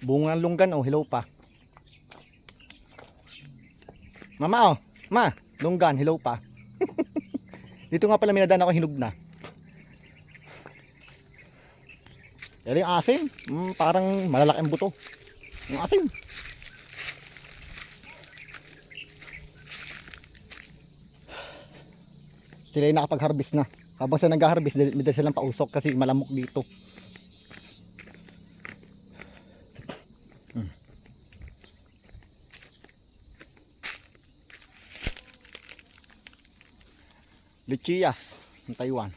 Bunga ng lunggan oh, hello pa. Mama oh, ma, lunggan, hello pa. Dito nga pala minadaan ako hinog na. Yung asim, mm, parang malalaki ang buto. Yung asim. Sila yung nakapag-harvest na. Habang sila nag-harvest, may dala silang pausok kasi malamok dito. Hmm. Lichias ng Taiwan.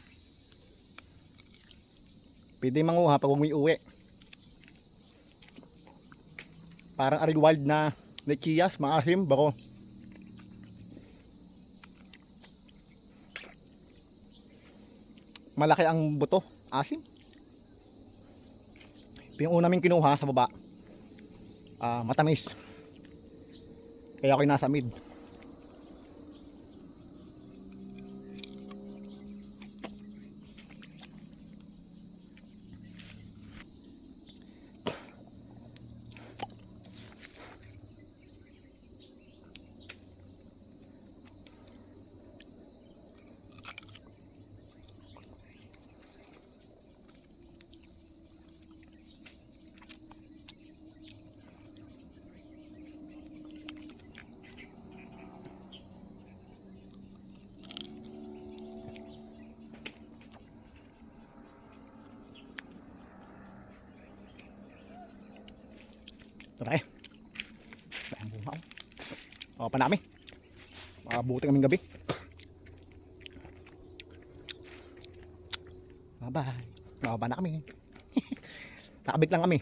Pwede manguha pag umuwi uwi. Parang arid wild na lichias, maasim, bako. Malaki ang buto, asim. Yung una naming kinuha sa baba, ah, matamis. Kaya ako'y nasa mid. Tara eh. Ang bunga oh. O, panami. Makabuti kaming gabi. Bye-bye. Nakaba na kami. Nakabik lang kami.